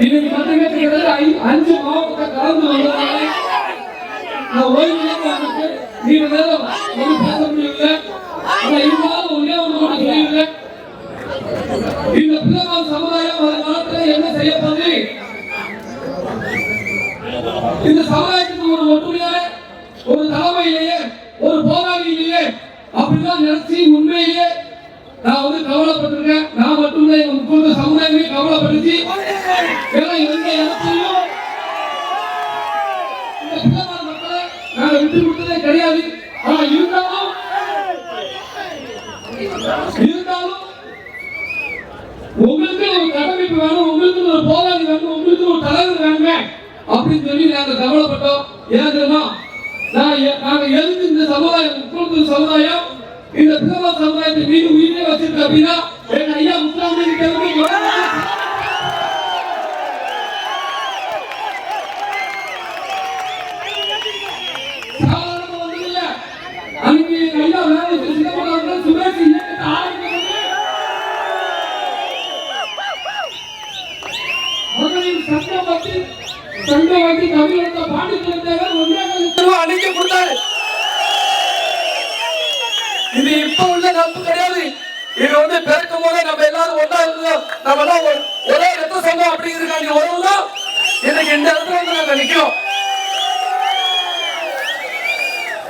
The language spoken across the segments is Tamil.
இன்னைக்கு பார்த்தீங்கன்னா அஞ்சு மாவட்டத்தை கலந்து வந்ததால நான் ஓய்வு நேரம் ஒன்றும் பேச முடியல இருந்தாலும் ஒன்னே ஒன்று இருந்தாலும் உங்களுக்கு ஒரு கட்டமைப்பு வேணும் உங்களுக்கு ஒரு போராளி வேணும் உங்களுக்கு ஒரு தலைவர் வேணுமே அப்படின்னு சொல்லி நாங்க கவலைப்பட்டோம். ஏன் தெரியுமா? நான் நாங்க எதுக்கு இந்த சமுதாயம் முக்கிய சமுதாயம் இந்த பிறவ சமுதாயத்தை மீது உயிரே வச்சிருக்க அப்படின்னா எங்க ஐயா முத்துராமலிங்க சங்கமத்தி கவிழந்த பாண்டித்துறை தேவர் ஒன்றிய அன்னைக்கு கொடுத்தாரு. இது இப்ப உள்ள நட்பு கிடையாது. இது வந்து பிறக்கும் போதே நம்ம எல்லாரும் ஒன்றா இருந்தோம். நம்ம எல்லாம் ஒரு- ஒரே ரத்த சங்கம் அப்படிங்கிறதுக்காண்டி உறவுதான் இன்னைக்கு இந்த இடத்துல வந்து நாங்க நிக்கிறோம்.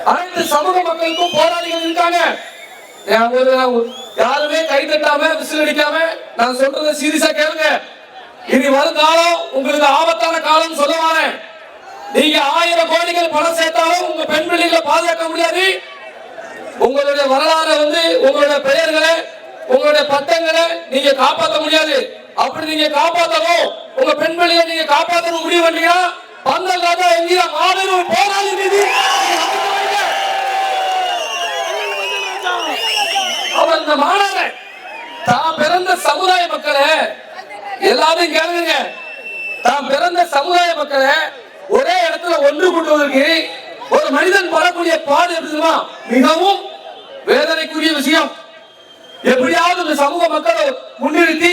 அனைத்து சமூக மக்களுக்கும் போராளிகள் இருக்காங்க. நான் யாருமே கை தட்டாம விசில் அடிக்காம நான் சொல்றதை சீரியஸா கேளுங்க. இனி வரும் காலம் உங்களுக்கு ஆபத்தான காலம் சொல்லுவாங்க நீங்க ஆயிரம் கோடிகள் பணம் சேர்த்தாலும் உங்க பெண் பிள்ளைகளை பாதுகாக்க முடியாது. உங்களுடைய வரலாறு வந்து உங்களுடைய பெயர்களை உங்களுடைய பட்டங்களை நீங்க காப்பாற்ற முடியாது. அப்படி நீங்க காப்பாற்றணும் உங்க பெண் பிள்ளையை நீங்க காப்பாற்றணும் முடிவு பண்ணீங்கன்னா பந்தல் ராஜா என்கிற மாபெரும் போராளி மீது அவர் இந்த மாணவன் தான் பிறந்த சமுதாய மக்களே எல்லாரும் கேளுங்க. தாம் பிறந்த சமுதாய மக்களை ஒரே இடத்துல ஒன்று கூட்டுவதற்கு ஒரு மனிதன் படக்கூடிய பாடு இருக்குமா மிகவும் வேதனைக்குரிய விஷயம். எப்படியாவது இந்த சமூக மக்களை முன்னிறுத்தி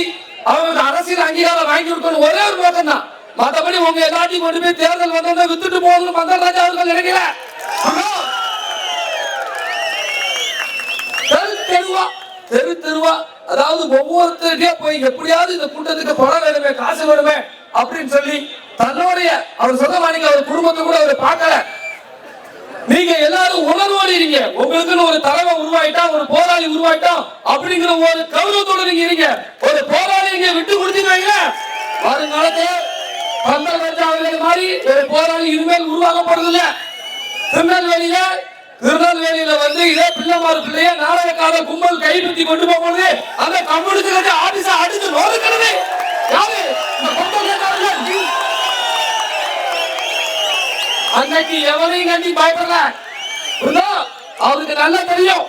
அவங்க அரசியல் அங்கீகாரம் வாங்கி கொடுக்கணும். ஒரே ஒரு நோக்கம் தான் மற்றபடி உங்க எல்லாத்தையும் கொண்டு போய் தேர்தல் வந்தோம்னா வித்துட்டு போகணும்னு மந்தராஜா அவர்கள் நினைக்கல. தெரு தெருவா தெரு தெருவா அதாவது ஒவ்வொருத்தருக்கே போய் எப்படியாவது இந்த கூட்டத்துக்கு பணம் வேணுமே காசு வேணுமே அப்படின்னு சொல்லி தன்னுடைய அவர் சொல்ல மாட்டீங்க அவர் குடும்பத்தை கூட அவர் பார்க்கல. நீங்க எல்லாரும் உணர்வோடு இருங்க. உங்களுக்குன்னு ஒரு தலைவன் உருவாயிட்டா ஒரு போராளி உருவாயிட்டா அப்படிங்கிற ஒரு கௌரவத்தோட நீங்க இருங்க. ஒரு போராளி நீங்க விட்டு கொடுத்தீங்க வருங்காலத்துல பந்தல் ராஜா அவர்கள் மாதிரி ஒரு போராளி இனிமேல் உருவாக போறது இல்ல திருநெல்வேலியில திருநெல்வேலியில வந்து இதே பிள்ளைமாறு பிள்ளைய நாடகக்கார கும்பல் கைப்பற்றி கொண்டு போகும்போது அந்த கம்யூனிஸ்ட் கட்சி ஆபீஸ அடிச்சு நோக்கிறது யாரு? இந்த அன்னைக்கு எவனையும் கண்டி பயப்படல. அவருக்கு நல்லா தெரியும்.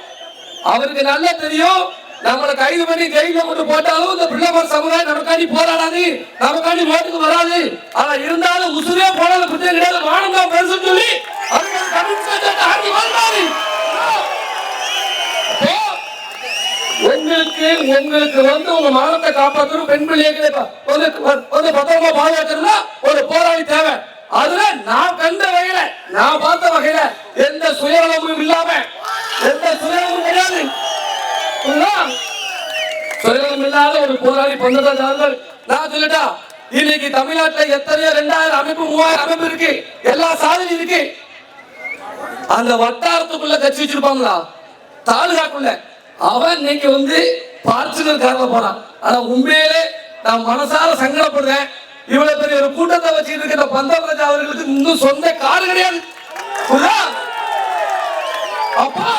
அவருக்கு நல்லா தெரியும். நம்மளை கைது பண்ணி ஜெயில கொண்டு போட்டாலும் இந்த பிள்ளைமார் சமுதாயம் நமக்காண்டி போராடாது. நமக்காண்டி ஓட்டுக்கு வராது. ஆனா இருந்தாலும் உசுரே போனாலும் பிரச்சனை கிடையாது வானம் தான் சொல்லி அதுக்கு ஒரு கம்யூனிஸ்ட் உங்களுக்கு உங்களுக்கு வந்து உங்க மானத்தை காப்பாற்றணும் பெண் பிள்ளைகளை ப- வந்து வந்து பத்திரமா பாதுகாக்கணும்னா ஒரு போராளி தேவை. அதுல நான் கண்ட வகையில நான் பார்த்த வகையில எந்த சுயநலமும் இல்லாம எந்த சுயநலமும் கிடையாது. புரியுதா? சுயநலம் இல்லாத ஒரு போராளி பந்தராஜ் அவர்கள் நான் சொல்லிட்டா இன்னைக்கு தமிழ்நாட்டுல எத்தனையோ ரெண்டாயிரம் அமைப்பு மூவாயிரம் அமைப்பு இருக்கு. எல்லா சாதனையும் இருக்கு. அந்த வட்டாரத்துக்குள்ள கட்சி வச்சிருப்பாங்களா? தாலுகாக்குள்ள. அவன் இன்னைக்கு வந்து பார்ச்சுனர் காரில் போனான் ஆனா உண்மையிலே நான் மனசார சங்கடப்படுறேன். இவ்வளவு பெரிய ஒரு கூட்டத்தை வச்சுட்டு இருக்கிற பந்தராஜா அவர்களுக்கு இன்னும் சொந்த காரு கிடையாது. அப்பா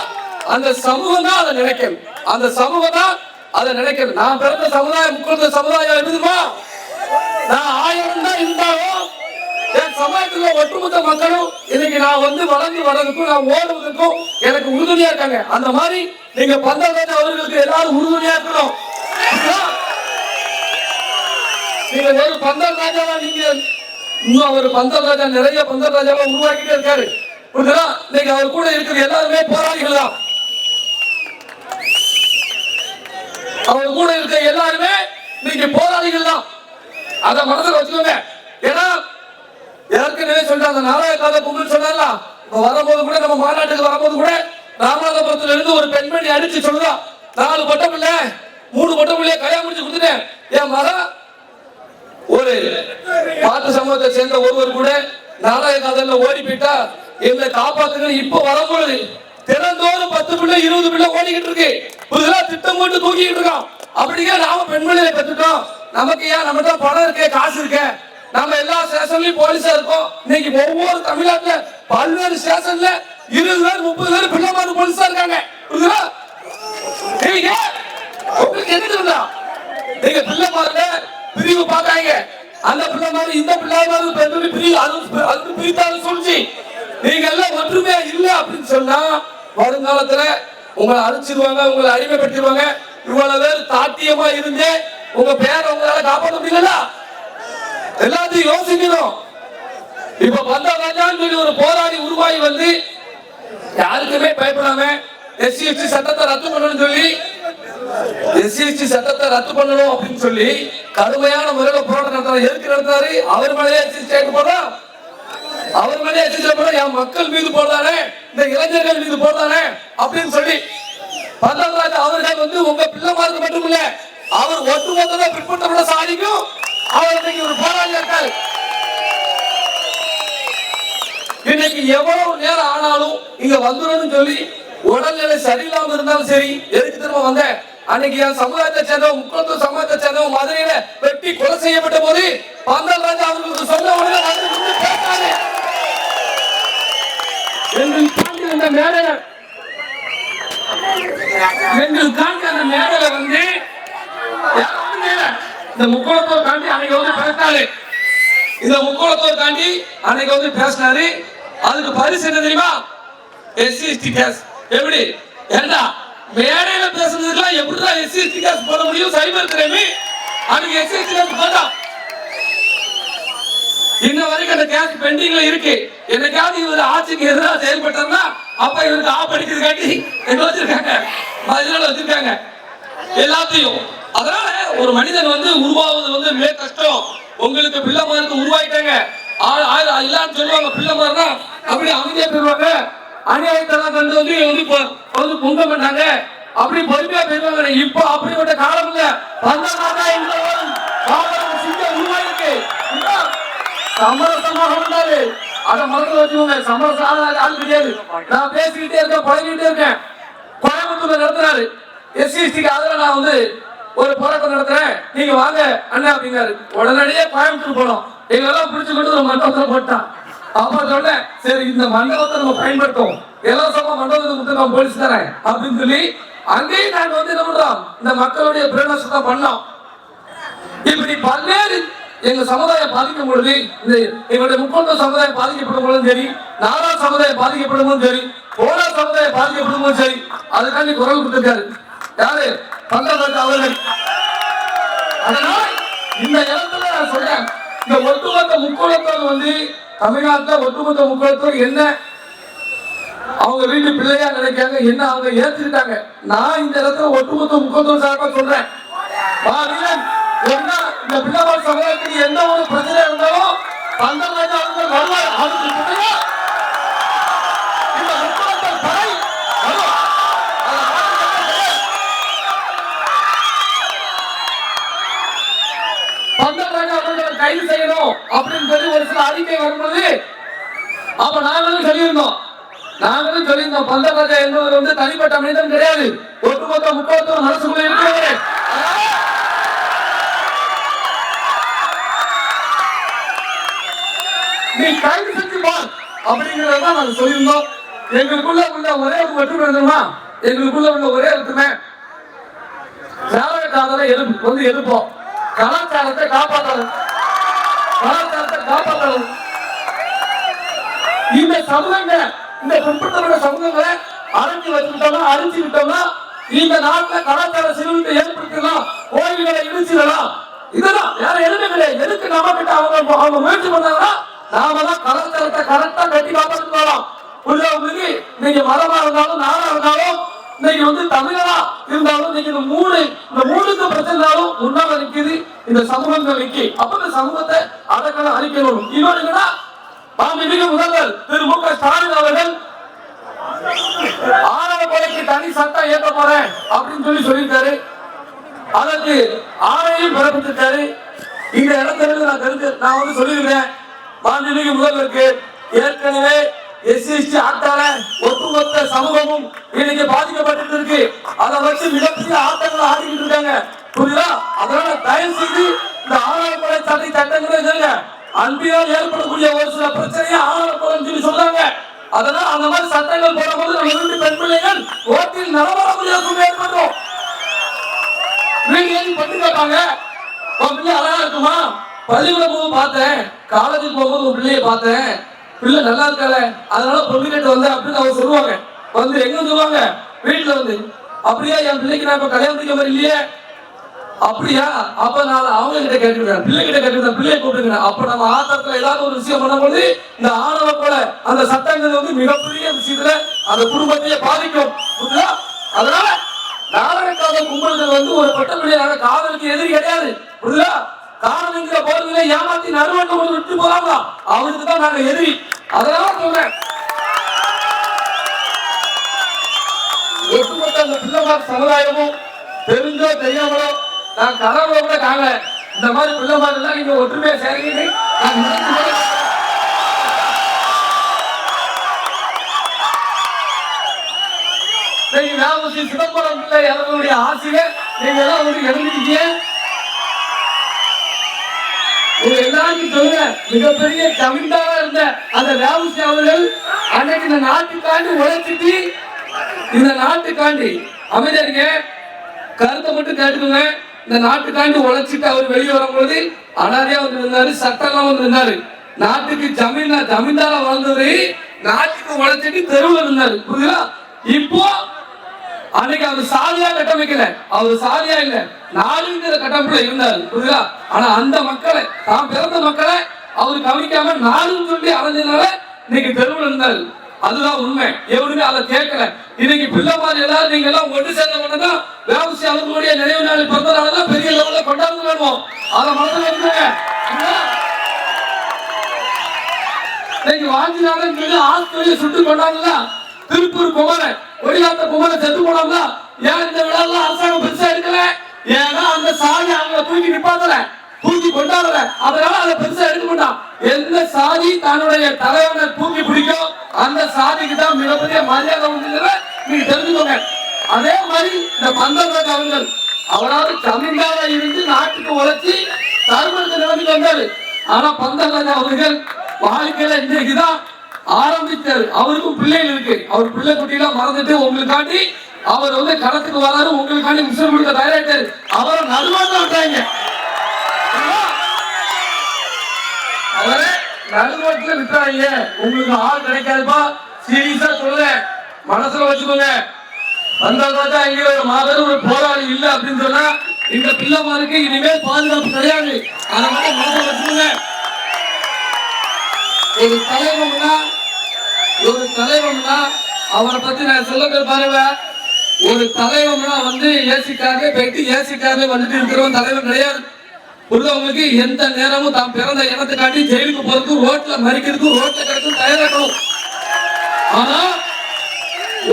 அந்த சமூகம் தான் அதை நினைக்கணும் அந்த சமூகம் தான் அதை நினைக்கணும் நான் பிறந்த சமுதாயம் குழந்த சமுதாயம் இருக்குதுமா நான் ஆயிரம் தான் இருந்தாலும் சமயத்துல ஒட்டுமொத்த மக்களும் இன்னைக்கு நான் வந்து வளர்ந்து வர்றதுக்கும் நான் ஓடுவதற்கும் எனக்கு உறுதுணையா இருக்காங்க. அந்த மாதிரி நீங்க பந்தராஜா அவர்களுக்கு எல்லாரும் உறுதுணையா இருக்கணும். நீங்க ஒரு பந்தல் ராஜாவா நீங்க இன்னும் அவர் பந்தல் ராஜா நிறைய பந்தல் ராஜாவா உருவாக்கிட்டே இருக்காரு. புரியுதா இன்னைக்கு அவர் கூட இருக்கிற எல்லாருமே போராளிகள் தான். அவர் கூட இருக்க எல்லாருமே நீங்க போராளிகள் தான். அதை மனதில் வச்சுக்கோங்க. ஏன்னா ஏற்கனவே சொல்லிட்டு அந்த நாராய கால பொங்கல் சொன்னால இப்ப வரும்போது கூட நம்ம மாநாட்டுக்கு வரும்போது கூட ராமநாதபுரத்துல இருந்து ஒரு பெண்மணி அடிச்சு சொல்றா நாலு பட்டம் இல்ல மூணு பட்டம் இல்லையே கல்யாணம் முடிச்சு கொடுத்துட்டேன். என் மகன் ஒரு பாட்டு சமூகத்தை சேர்ந்த ஒருவர் கூட நாராய காதல்ல ஓடி போயிட்டா எங்களை காப்பாத்துங்க இப்ப வரும்போது திறந்தோறும் பத்து பிள்ளை இருபது பிள்ளை ஓடிக்கிட்டு இருக்கு. புதுதா திட்டம் போட்டு தூக்கிட்டு இருக்கோம் அப்படிங்க நாம பெண்மணியை பெற்றுட்டோம். நமக்கு ஏன் நம்மகிட்ட பணம் இருக்கு காசு இருக்கு? நம்ம எல்லா ஸ்டேஷன்லயும் போலீஸா இருக்கோம். இன்னைக்கு ஒவ்வொரு தமிழ்நாட்டுல பல்வேறு ஸ்டேஷன்ல இருபது பேர் முப்பது பேர் பிள்ளை போலீஸா இருக்காங்க. புரியுதா? நீங்க உங்களுக்கு என்ன நீங்க பிள்ளை பிரிவு பார்க்காங்க அந்த பிள்ளை மாதிரி இந்த பிள்ளை மாதிரி பெண்கள் பிரிவு அது அது பிரித்தாலும் சொல்லிச்சு. நீங்க எல்லாம் ஒற்றுமையா இல்ல அப்படின்னு சொன்னா வருங்காலத்துல உங்களை அழிச்சிருவாங்க உங்களை அடிமைப்படுத்திடுவாங்க இவ்வளவு பேர் தாட்டியமா இருந்து உங்க பேரை உங்களால காப்பாற்ற முடியல எல்லாத்தையும் யோசிக்கணும். இப்ப பந்தா ராஜான்னு சொல்லி ஒரு போராடி உருவாகி வந்து யாருக்குமே பயப்படாம எஸ்சி எஸ்டி சட்டத்தை ரத்து பண்ணணும்னு சொல்லி எஸ்சிஎஸ்டி சட்டத்தை ரத்து பண்ணணும் அப்படின்னு சொல்லி கடுமையான முறையில போராட்டம் நடத்துறாரு. எதுக்கு நடத்துறாரு? அவர் மேலே எஸ்சி சேர்க்க போறா அவர் மேலே எஸ்சி சேர்க்க போறா என் மக்கள் மீது போடுறானே இந்த இளைஞர்கள் மீது போடுறானே அப்படின்னு சொல்லி பந்தராஜ் அவர்கள் வந்து உங்க பிள்ளை மாதிரி மட்டும் இல்ல அவர் ஒட்டுமொத்தமா பிற்பட்ட இன்னைக்கு இன்னைக்கு எவ்வளவு நேரம் ஆனாலும் இங்க வந்துடும் சொல்லி உடல்நிலை சரியில்லாம இருந்தாலும் சரி எதுக்கு திரும்ப வந்தேன்? அன்னைக்கு என் சமுதாயத்தை சேர்ந்தவன் முக்கத்தூர் சமுதாயத்தை சேர்ந்தவன் மதுரையில வெட்டி கொலை செய்யப்பட்ட போது பந்தல் ராஜா அவர்களுக்கு சொன்ன உடனே வந்து நின்று பேசினாரு. எங்கள் தாண்டி அந்த மேடையில எங்கள் தாண்டி அந்த மேடையில வந்து யாரும் இந்த முக்கோணத்தோர் தாண்டி அன்னைக்கு வந்து பேசினாரு. இந்த முக்கோணத்தோர் தாண்டி அன்னைக்கு வந்து பேசினாரு. அதுக்கு பரிசு என்ன தெரியுமா? SC ST case. எப்படி? ஏண்டா? மேடையில பேசுனதுக்கெல்லாம் எப்படிதான் எஸ்சி எஸ்டி கேஸ் போட முடியும்? சைபர் கிரைமி அன்னைக்கு எஸ்சி எஸ்டி கேஸ் போட்டா. இன்ன வரைக்கும் அந்த கேஸ் பெண்டிங்ல இருக்கு. என்னைக்காவது இவர் ஆட்சிக்கு எதிராக செயல்பட்டார்னா அப்ப இவருக்கு ஆப் அடிக்கிறதுக்காண்டி என்ன வச்சிருக்காங்க? பதினால வச்சிருக்காங்க. எல்லாத்தையும் அதனால ஒரு மனிதன் வந்து உருவாவது வந்து மிக கஷ்டம். உங்களுக்கு பிள்ளை மாதிரி உருவாயிட்டாங்க. இல்லான்னு சொல்லுவாங்க பிள்ளை மாதிரினா அப்படி அமைதியா பெறுவாங்க அநியாயத்தெல்லாம் கண்டு வந்து வந்து வந்து பொங்க மாட்டாங்க. அப்படி பொறுமையா பெறுவாங்க இப்ப அப்படிப்பட்ட காலம் இல்ல. பந்தனாக இந்த காலம் உருவாயிருக்கு. சமரசமாக இருந்தாரு அத மறந்து வச்சுக்கோங்க. சமரசம் ஆள் கிடையாது. நான் பேசிக்கிட்டே இருக்கேன் பழகிட்டே இருக்கேன். கோயம்புத்தூர்ல நடத்துறாரு. எஸ்சிஎஸ்டிக்கு ஆதரவு நான் வந்து ஒரு போராட்டம் நடத்துறேன். நீங்க வாங்க. அண்ணா அப்படிங்காரு உடனடியே கோயம்புத்தூர் போனோம். எங்களெல்லாம் பிடிச்சு கொண்டு ஒரு போட்டான். அப்ப சொன்னேன் சரி இந்த மண்டபத்தை நம்ம பயன்படுத்தும் இலவசமா மண்டபத்தை கொடுத்து நான் போலீஸ் தரேன். அப்படின்னு சொல்லி அங்கேயும் நாங்க வந்து என்ன பண்றோம்? இந்த மக்களுடைய பிரேரணத்தை பண்ணோம். இப்படி பல்வேறு எங்க சமுதாயம் பாதிக்கும் பொழுது இந்த எங்களுடைய முப்பது சமுதாயம் பாதிக்கப்படும் பொழுதும் சரி நாலா சமுதாயம் பாதிக்கப்படும் போதும் சரி ஓரா சமுதாயம் பாதிக்கப்படும் போதும் சரி அதுக்காண்டி குரல் கொடுத்திருக்காரு. யாரு? பந்தராஜ் அவர்கள். அதனால இந்த இடத்துல நான் சொல்றேன். இந்த ஒட்டுமொத்த முக்குளத்தோர் வந்து தமிழ்நாட்டுல ஒட்டுமொத்த முக்குளத்தோர் என்ன அவங்க வீட்டு பிள்ளையா நினைக்காங்க என்ன அவங்க ஏத்துக்கிட்டாங்க? நான் இந்த இடத்துல ஒட்டுமொத்த முக்கியத்துவம் சார்பா சொல்றேன். வா என்ன இந்த பிள்ளைவாழ் சமுதாயத்துக்கு என்ன ஒரு பிரச்சனை இருந்தாலும் பந்தராஜா அவர்கள் வருவார். அதுக்கு கைது செய்யணும் அப்படின்னு சொல்லி ஒரு சில அறிக்கை வரும்போது அப்ப நாங்களும் சொல்லியிருந்தோம். நாங்களும் சொல்லியிருந்தோம். பந்தராஜா என்பவர் வந்து தனிப்பட்ட மனிதன் கிடையாது. ஒட்டுமொத்த முக்கியத்துவம் அரசுக்குள்ள இருக்கிறவர். நீ கைது செஞ்சு பார் அப்படிங்கறத நாங்க சொல்லியிருந்தோம். எங்களுக்குள்ள உள்ள ஒரே ஒரு ஒற்றுமை என்னமா எங்களுக்குள்ள உள்ள ஒரே ஒற்றுமை. திராவிட காதலை எழுப்பு வந்து எழுப்போம். கலாச்சாரத்தை காப்பாற்ற கலாச்சாரத்தை காப்பாற்றணும் இந்த சமூகங்களை இந்த பிற்படுத்தப்பட்ட சமூகங்களை அரைஞ்சு வச்சுக்கிட்டோம்னா அரிஞ்சு விட்டோம்னா இந்த நாட்டுல கலாச்சார சிறுவத்தை ஏற்படுத்தலாம் கோயில்களை இடிச்சிடலாம் இதெல்லாம் வேற எதுவுமே கிடையாது எதுக்கு நம்ம கிட்ட அவங்க அவங்க முயற்சி பண்ணாங்கன்னா நாம தான் கலாச்சாரத்தை கரெக்டா கட்டி காப்பாற்றிட்டு வரலாம் உள்ளவங்களுக்கு நீங்க மதமா இருந்தாலும் நாடா இருந்தாலும் இன்னைக்கு வந்து தமிழரா இருந்தாலும் இன்னைக்கு இந்த மூணு இந்த மூணுக்கு பிரச்சனைனாலும் முன்னால நிக்குது இந்த சமூகங்கள் நிக்கி அப்ப இந்த சமூகத்தை அடக்கணும் அழிக்கணும் இன்னொரு என்னன்னா மாண்புமிகு முதல்வர் திரு மு க ஸ்டாலின் அவர்கள் ஆணவ கொலைக்கு தனி சட்டம் ஏற்ற போறேன் அப்படின்னு சொல்லி சொல்லியிருக்காரு. அதற்கு ஆணையும் பிறப்பித்திருக்காரு. இந்த இடத்துல நான் தெரிஞ்சு நான் வந்து சொல்லியிருக்கேன் மாண்புமிகு முதல்வருக்கு ஏற்கனவே எஸ்சி எஸ்டி ஆட்டால ஒட்டுமொத்த சமூகமும் இன்னைக்கு பாதிக்கப்பட்டு இருக்கு. அதை வச்சு மிகப்பெரிய ஆட்டங்களை ஆடிக்கிட்டு இருக்காங்க. புரியுதா? அதனால தயவு செய்து இந்த ஆணவ கொலை தடை சட்டங்களை எதிர்ங்க அன்பினால் ஏற்படக்கூடிய ஒரு சில பிரச்சனையை ஆணவ சொல்லி சொல்றாங்க அதனால அந்த மாதிரி சட்டங்கள் போடும்போது நம்ம வீட்டு பெண் பிள்ளைகள் ஓட்டில் நடமாட முடியாத ஏற்படும் நீங்க ஏன் பண்ணி கேட்பாங்க? உன் பிள்ளை அழகா இருக்குமா? பள்ளிக்கூடம் போகும் பார்த்தேன். காலேஜுக்கு போகும்போது உன் பிள்ளைய பார்த்தேன். பிள்ளை நல்லா இருக்கால அதனால பொண்ணு கேட்டு வந்தேன் அப்படின்னு அவங்க சொல்லுவாங்க. வந்து எங்க சொல்லுவாங்க வீட்டுல வந்து. அப்படியே என் பிள்ளைக்கு நான் இப்ப கல்யாணம் முடிக்க மாதிரி இல்லையே. அப்படியா? அப்ப நான் அவங்க கிட்ட கேட்டுக்கிறேன். பிள்ளை கிட்ட கேட்டுக்கிறேன். பிள்ளையை கூப்பிட்டுக்கிறேன். அப்ப நம்ம ஆதாரத்துல ஏதாவது ஒரு விஷயம் பண்ணும்போது இந்த ஆணவ போல அந்த சட்டங்கள் வந்து மிகப்பெரிய விஷயத்துல அந்த குடும்பத்தையே பாதிக்கும். புரியுதா அதனால நாடக கும்பல்கள் வந்து ஒரு பட்டப்படியாக காதலுக்கு எதிரி கிடையாது. புரியுதா காரணங்கிற போர்வில ஏமாத்தி நடுவண்ட ஒரு விட்டு போறாங்களா அவருக்கு தான் நாங்க எதிரி. அதனால சொல்றேன். ஒட்டுமொத்த அந்த பிள்ளைமார் சமுதாயமும் தெரிஞ்சோ தெரியாமலோ நான் கனவுல கூட காணல இந்த மாதிரி பிள்ளைமார் எல்லாம் நீங்க ஒற்றுமையா சேருங்க. நான் நினைச்சு கூட பார்க்கல. நீங்க சிதம்பரம் பிள்ளை அவர்களுடைய ஆசையை நீங்க எல்லாம் வந்து எழுதிட்டீங்க உங்க எல்லாருக்கும் சொல்லுங்க மிகப்பெரிய ஜமீன்தாரா இருந்த அந்த ராமசி அவர்கள் அன்னைக்கு இந்த நாட்டுக்காண்டி உழைச்சிட்டு இந்த நாட்டுக்காண்டி அமைதியாருங்க கருத்தை மட்டும் கேட்டுக்கோங்க. இந்த நாட்டுக்காண்டி உழைச்சிட்டு அவர் வெளியே வரும்போது அனாதையா வந்து இருந்தாரு சட்டம்லாம் வந்து இருந்தாரு நாட்டுக்கு ஜமீனா ஜமீன்தாரா வளர்ந்தது நாட்டுக்கு உழைச்சிட்டு தெருவில் இருந்தாரு புரியுதா? இப்போ அன்னைக்கு அவர் சாதியா கட்டமைக்கல. அவர் சாதியா இல்ல. நாடுங்கிற கட்டமைப்புல இருந்தாரு. புரியுதா? ஆனா அந்த மக்களை தான் பிறந்த மக்களை அவர் கவனிக்காம நாடுன்னு சொல்லி அடைஞ்சதுனால இன்னைக்கு தெருவில் இருந்தாரு அதுதான் உண்மை. எவனுமே அதை கேட்கல. இன்னைக்கு பிள்ளை மாதிரி எல்லாரும் நீங்க எல்லாம் ஒன்று சேர்ந்த உடனே வேவசி அவர்களுடைய நினைவு நாள் பிறந்த நாள் பெரிய லெவல்ல கொண்டாந்து வேணும் அதை மனதில் இருந்துங்க இன்னைக்கு வாஞ்சினாலும் சொல்லி ஆஸ்திரேலியா சுட்டு கொண்டாங்கல்ல திருப்பூர் குமரன் ஒடியாத்த குமரன் செத்து போனாங்களா ஏன் இந்த விழாலாம் அரசாங்கம் பெருசா எடுக்கல? ஏன்னா அந்த சாதி அவங்களை தூக்கி நிப்பாத்தல தூக்கி கொண்டாடல அதனால அதை பெருசா எடுக்க மாட்டான். எந்த சாதி தன்னுடைய தலைவனை தூக்கி பிடிக்கும் அந்த சாதிக்கு தான் மிகப்பெரிய மரியாதை உண்டுங்கிறத நீங்க தெரிஞ்சுக்கோங்க. அதே மாதிரி இந்த பந்தவராஜ் அவர்கள் அவராவது ஜமீன்தாரா இருந்து நாட்டுக்கு உழைச்சி தருமத்தை நிலைமைக்கு வந்தாரு. ஆனா பந்தவராஜ் அவர்கள் வாழ்க்கையில இன்றைக்குதான் ஆரம்பித்தாரு. அவருக்கும் பிள்ளைகள் இருக்கு. அவர் பிள்ளை குட்டியெல்லாம் மறந்துட்டு உங்களுக்காண்டி அவர் வந்து களத்துக்கு வராரு உங்களுக்காண்டி மிஷன் கொடுத்த டைரக்டர் அவரை நடுவாங்க விட்டாங்க. நடுவாட்டுல விட்டாங்க உங்களுக்கு ஆள் கிடைக்காதுப்பா. சீரியஸா சொல்ல மனசுல வச்சுக்கோங்க. வந்தால்தான் இங்க ஒரு மாபெரும் ஒரு போராளி இல்ல அப்படின்னு சொன்னா இந்த பிள்ளைமாருக்கு இனிமேல் பாதுகாப்பு கிடையாது. அதனால மனசுல வச்சுக்கோங்க. ஒரு தலைவன்னா ஒரு தலைவன்னா அவரை பத்தி நான் சொல்ல பாருங்க ஒரு தலைவன்னா வந்து ஏசிக்காரே போயிட்டு ஏசிக்காரே வந்துட்டு இருக்கிறவன் தலைவன் கிடையாது. உள்ளவங்களுக்கு எந்த நேரமும் தான் பிறந்த இனத்துக்காண்டி ஜெயிலுக்கு போறதுக்கு ரோட்ல மறிக்கிறதுக்கு ரோட்ல கிடக்கும் தயாராகணும் ஆனா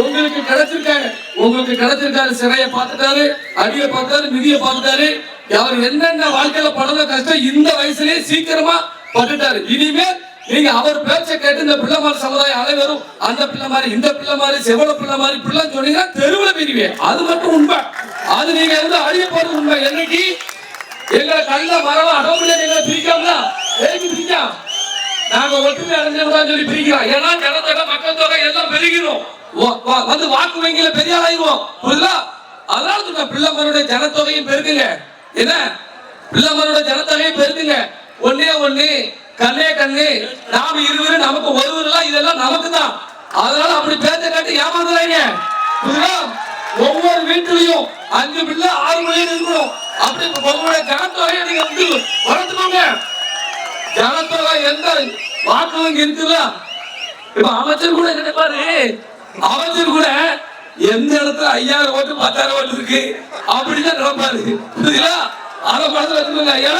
உங்களுக்கு கிடைச்சிருக்காங்க உங்களுக்கு கிடைச்சிருக்காரு சிறையை பார்த்துட்டாரு அடியை பார்த்தாரு நிதியை பார்த்துட்டாரு. அவர் என்னென்ன வாழ்க்கையில படுற கஷ்டம் இந்த வயசுலயே சீக்கிரமா பட்டுட்டாரு. இனிமேல் நீங்க அவர் பேச்சை கேட்டு இந்த பிள்ளை மாதிரி சமுதாயம் அனைவரும் அந்த பிள்ளை மாதிரி இந்த பிள்ளை மாதிரி செவல பிள்ளை மாதிரி பிள்ளை சொன்னீங்கன்னா தெருவில் பிரிவே அது மட்டும் உண்மை. அது நீங்க வந்து அழிய போறது உண்மை. என்னைக்கு? எங்களை கல்ல மரம் அடவுல எங்களை பிரிக்காமலா எதுக்கு பிரிக்காம நாங்க ஒற்றுமை அடைஞ்சவங்க சொல்லி பிரிக்கிறோம். ஏன்னா ஜனத்தொகை மக்கள் தொகை எல்லாம் பெருகிறோம் வா- வந்து வாக்கு வங்கியில பெரிய ஆளாயிருவோம் புரியுதா? அதனால சொல்றேன் பிள்ளைமாருடைய ஜனத்தொகையும் பெருக்குங்க. என்ன? பிள்ளைமரோட ஜனத்தொகையும் பெருக்குங்க. ஒன்னே ஒண்ணு கண்ணே கண்ணு நாம இருவரும் நமக்கு ஒருவர் இதெல்லாம் நமக்கு தான் அதனால அப்படி பேச்ச காட்டி ஏமாந்துறாங்க புரியுதா? ஒவ்வொரு வீட்டுலயும் அஞ்சு பிள்ளை ஆறு மணி இருக்கணும். அப்படி உங்களுடைய ஜனத்தொகையை நீங்க வந்து வளர்த்துக்கோங்க ஜனத்தொகை எந்த வாக்குவங்க இருக்குல்ல? இப்ப அமைச்சர் கூட என்ன நினைப்பாரு அமைச்சர் கூட எந்த இடத்துல ஐயாயிரம் ஓட்டு பத்தாயிரம் ஓட்டு இருக்கு? அப்படிதான் நினைப்பாரு புரியுதுங்களா? அதை மனசுல வச்சுக்கோங்க. ஐயா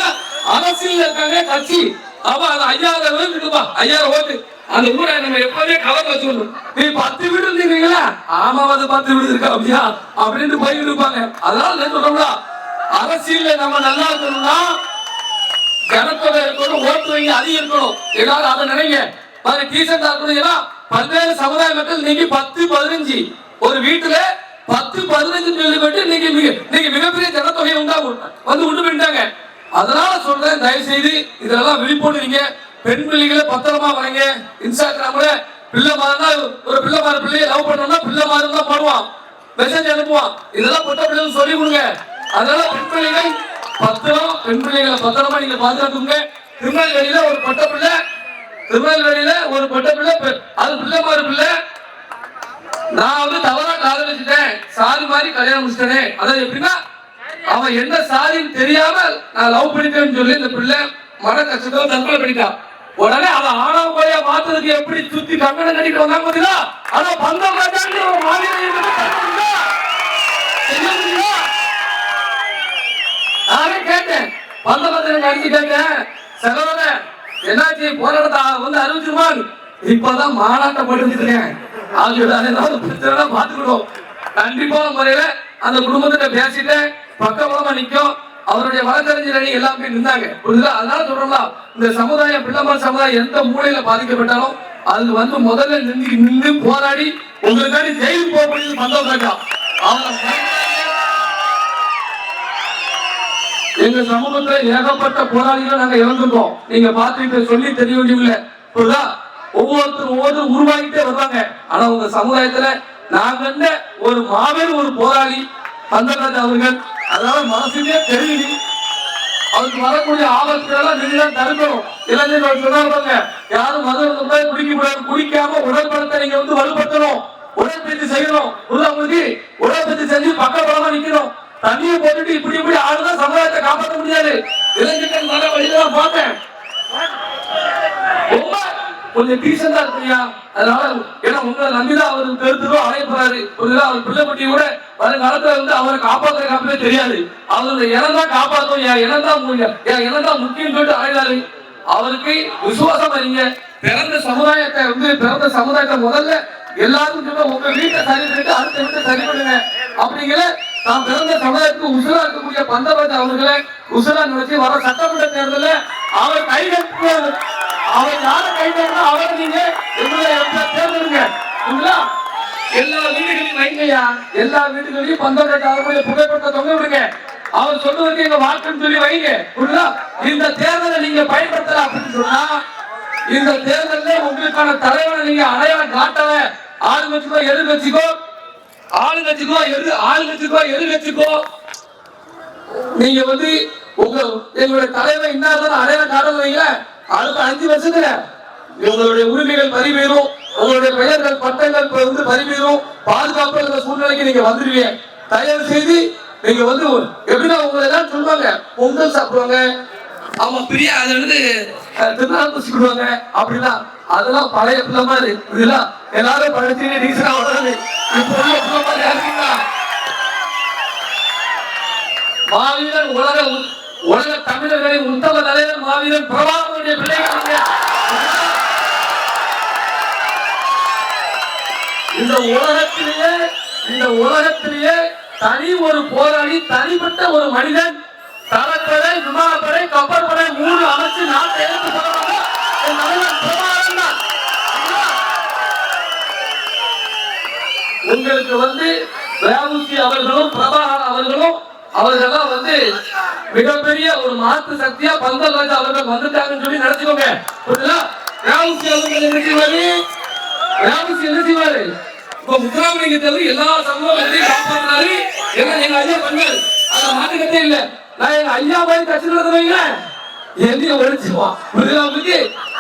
அரசியல் இருக்காங்க கட்சி. அப்ப அது ஐயாயிரம் பேர் இருக்குப்பா. ஐயாயிரம் ஓட்டு. அந்த ஊரை நம்ம எப்பவுமே கவர் வச்சுக்கணும். நீ பத்து வீடு இருந்தீங்களா ஆமா அது பத்து வீடு இருக்கா அப்படியா? அப்படின்னு போய் இருப்பாங்க. அதனால என்ன சொல்றோம்ல அரசியல்ல நம்ம நல்லா இருக்கணும்னா கனத்தொகை இருக்கணும் ஓட்டு வங்கி அதிகம் இருக்கணும். எல்லாரும் அதை நினைங்க. பாருங்க டீசெண்டா இருக்கணும். ஏன்னா பல்வேறு சமுதாய மக்கள் நீங்க பத்து பதினஞ்சு. ஒரு வீட்டுல பத்து பதினஞ்சு சொல்லிவிட்டு நீங்க மிக நீங்க மிகப்பெரிய ஜனத்தொகை உண்டாகும் வந்து உண்டு பண்ணிட்டாங்க. அதனால சொல்றேன் தயவு செய்து இதெல்லாம் விழிப்புணர்வீங்க பெண் பிள்ளைகளை பத்திரமா வரீங்க இன்ஸ்டாகிராம்ல பிள்ளை மாதிரி ஒரு பிள்ளை மாதிரி பிள்ளைய லவ் பண்ணோம்னா பிள்ளை மாதிரி தான் பண்ணுவான். மெசேஜ் அனுப்புவான். இதெல்லாம் பொட்ட பிள்ளைங்க சொல்லி கொடுங்க. அதனால பெண் பிள்ளைகள் பத்திரம் பெண் பிள்ளைகளை பத்திரமா நீங்க பாதுகாத்துங்க திருநெல்வேலியில ஒரு பொட்ட பிள்ளை திருநெல்வேலியில ஒரு பொட்ட பிள்ளை பெ- அது பிள்ளை மாதிரி பிள்ளை. நான் வந்து தவறா காதலிச்சுட்டேன் சாரி மாதிரி கல்யாணம் முடிச்சிட்டேனே. அதாவது எப்படின்னா அவன் என்ன சாரின்னு தெரியாம நான் லவ் பண்ணிட்டேன்னு சொல்லி இந்த பிள்ளை மன கஷ்டத்தை தற்கொலை பண்ணிட்டான். உடனே அதை ஆனா கோயா மாத்துறதுக்கு எப்படி சுத்தி கங்கணம் கட்டிட்டு வந்தாங்க பாத்தீங்களா ஆனா பந்தம் கட்டாண்டு ஒரு மாநில நானே கேட்டேன். பந்தபத்திரம் அடிச்சு கேட்டேன். செலவர என்னாச்சு? போராட்டத்தை வந்து அறிவிச்சிருவான் இப்பதான் மாநாட்டம் போட்டுருக்கேன் அது அவங்க ஏதாவது பிரச்சனை பார்த்துக்கிட்டோம் கண்டிப்பான முறையில அந்த குடும்பத்திட்ட பேசிட்டு பக்கபலமா நிக்கும் அவருடைய வழக்கறிஞர் அணி எல்லாமே நின்றாங்க புரியுதா? அதனால சொல்றோம்னா இந்த சமுதாயம் பிள்ளைமார் சமுதாயம் எந்த மூலையில பாதிக்கப்பட்டாலும் அது வந்து முதல்ல நின்று நின்று போராடி உங்களுக்காண்டி ஜெயிலுக்கு போக முடியுது சந்தோஷம் எங்க சமூகத்துல ஏகப்பட்ட போராளிகளை நாங்க இழந்துட்டோம் நீங்க பாத்துட்டு சொல்லி தெரிய வேண்டியதில்லை. புரியுதா? ஒவ்வொருத்தரும் ஒவ்வொருத்தரும் உருவாகிட்டே வருவாங்க. ஆனா உங்க சமுதாயத்துல நாங்க ஒரு மாபெரும் ஒரு போராளி பந்தராஜ் அவர்கள் அதாவது மனசுலயே தெரியுது. அவருக்கு வரக்கூடிய ஆபத்துகளெல்லாம் நீங்க தான் தடுக்கணும். இளைஞர்கள் சொன்னாங்க யாரும் மதம் போய் குடிக்க கூடாது குடிக்காம உடற்பலத்தை நீங்க வந்து வலுப்படுத்தணும். உடற்பயிற்சி செய்யணும். உள்ளவங்களுக்கு உங்களுக்கு உடற்பயிற்சி செஞ்சு பக்கபலமா நிக்கணும். தண்ணியை போட்டுட்டு இப்படி இப்படி ஆளுதான் சமுதாயத்தை காப்பாற்ற முடியாது. இளைஞர்கள் நல்ல வழியெல்லாம் பார்த்தேன் கொஞ்சம் டீசெண்டா இருக்கியா? அதனால ஏன்னா உங்களை நம்பிதான் அவர் தெருத்துரும் அழைப்பாரு போறாரு. புரியுதா அவர் பிள்ளை பட்டி கூட வருங்காலத்துல வந்து அவரை காப்பாத்துற காப்பே தெரியாது. அவருடைய இனம் தான் காப்பாத்தும். என் இனம் தான் என் இனம் தான் முக்கியம் சொல்லிட்டு அழைகிறாரு அவருக்கு விசுவாசம் அறிங்க பிறந்த சமுதாயத்தை வந்து பிறந்த சமுதாயத்தை முதல்ல எல்லாருக்கும் உங்க வீட்டை சரி பண்ணிட்டு அடுத்த வீட்டை சரி பண்ணுங்க. அப்படிங்கிற நான் பிறந்த சமுதாயத்துக்கு உசுரா இருக்கக்கூடிய பந்தராஜ் அவர்களை உசுரா நினைச்சு வர சட்டமன்ற தேர்தலில் அவர் கை அவர் யார கை அவரை நீங்க தேர்ந்தெடுங்க. எல்லா வீடுகளையும் வைங்கய்யா. எல்லா வீடுகளையும் பந்தராஜ் அவர்களுடைய புகைப்படத்தை தொங்க விடுங்க. அவர் சொல்லுவதற்கு எங்க வாக்குன்னு சொல்லி வைங்க. புரியுதா? இந்த தேர்தலை நீங்க பயன்படுத்தல அப்படின்னு சொன்னா இந்த தேர்தலில் உங்களுக்கான தலைவனை நீங்க அடையாளம் காட்டல. ஆளுங்கட்சிக்கோ எதிர்கட்சிக்கோ ஆளுங்கட்சிக்கோ எதிர் ஆளுங்கட்சிக்கோ எதிர்கட்சிக்கோ நீங்க வந்து உங்க எங்களுடைய தலைவர் இன்னாதான் அடையாளம் காட்டல வைங்க அடுத்த அஞ்சு வருஷத்துல உங்களுடைய உரிமைகள் பறிவேறும் உங்களுடைய பெயர்கள் பட்டங்கள் வந்து பறிவேறும் பாதுகாப்பு இருக்கிற சூழ்நிலைக்கு நீங்க வந்துருவீங்க. தயவு செய்து நீங்க வந்து எப்படின்னா உங்களை எல்லாம் சொல்லுவாங்க பொங்கல் சாப்பிடுவாங்க. அவன் பிரியா அது வந்து திருநாள் சொல்லுவாங்க அப்படின்னா அதெல்லாம் பழைய பிள்ளை மாதிரி இதெல்லாம் எல்லாரும் படிச்சு டீசரா வளருது. மாவீரன் உலக உலக தமிழர்களை உத்தம தலைவர் மாவீரன் பிரபாகருடைய பிள்ளைகள் இந்த உலகத்திலேயே இந்த உலகத்திலேயே தனி ஒரு போராளி தனிப்பட்ட ஒரு மனிதன் தளப்படை விமானப்படை கப்பற்படை மூணு அமைச்சு நாட்டை எடுத்து போறாங்க உங்களுக்கு வந்து வேவுசி அவர்களும் பிரபாகர் அவர்களும் அவர்களெல்லாம் வந்து மிகப்பெரிய ஒரு மாற்று சக்தியா பந்தல் ராஜா அவர்கள் வந்துட்டாங்கன்னு சொல்லி நினைச்சுக்கோங்க. புரியுதா? வேவுசி அவர்கள் என்ன செய்வாரு? வேவுசி என்ன செய்வாரு? இப்ப முத்துராமலிங்க தேவர் எல்லா சமூகத்தையும் காப்பாற்றினாரு ஏன்னா எங்க ஐயா பண்ணாரு அதை மாட்டுக்கத்தே இல்ல. நான் எங்க ஐயா மாதிரி கட்சி நடத்துவீங்க எதையும் ஒழிச்சிருவான் புரியுதா உங்களுக்கு?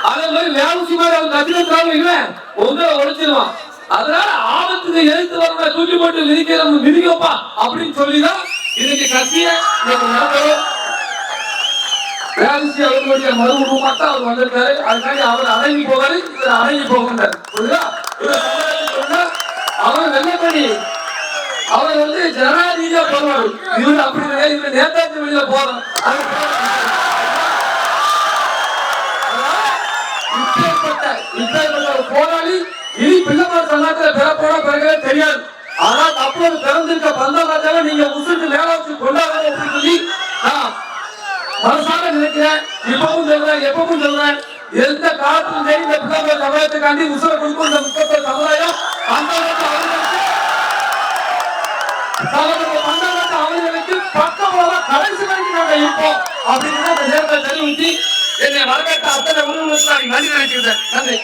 அதே மாதிரி வேவுசி மாதிரி அவங்க கட்சி நடத்துறாங்க ஒன்றை ஒழிச்சிருவான் அதனால ஆபத்துக்கு எழுத்து வரவங்க தூக்கி போட்டு மிதிக்கிற மிதிக்கப்பா அப்படின்னு சொல்லிதான் இன்னைக்கு கட்சிய இன்னைக்கு நடத்துறோம். வேலிசி மறுபடியும் அவர் வந்திருக்காரு. அதுக்காண்டி அவர் அடங்கி போவாரு. இவர் அடங்கி போகின்றார். புரியுதா? அவர் வெள்ளப்படி அவர் வந்து ஜனநாயக ரீதியா போவாரு இவர் அப்படி கிடையாது இவர் நேதாஜி வழியில போறோம் மாட்டேன் போராளி இனி பிள்ளைமார் சன்னாத்துல பிறப்போட பிறகுவே தெரியாது. ஆனா அப்போது பிறந்திருக்க பந்தராஜாவை நீங்க உசுக்கு மேல வச்சு கொண்டாடுறது அப்படின்னு சொல்லி நான் மனசார நினைக்கிறேன். இப்பவும் சொல்றேன் எப்பவும் சொல்றேன். எந்த காலத்திலும் சரி இந்த பிள்ளைமார் சமுதாயத்துக்காண்டி உசுரை கொடுக்கும் இந்த முப்பத்தொரு சமுதாயம் அந்த அவர்களுக்கு சகோதரர் கடைசி வரைக்கும் நாங்க இருப்போம். அப்படின்னு இந்த நேரத்தை தெரிவித்து என்னை வரவேற்ற அத்தனை உணவு நான் நன்றி நினைக்கிறேன் நன்றி.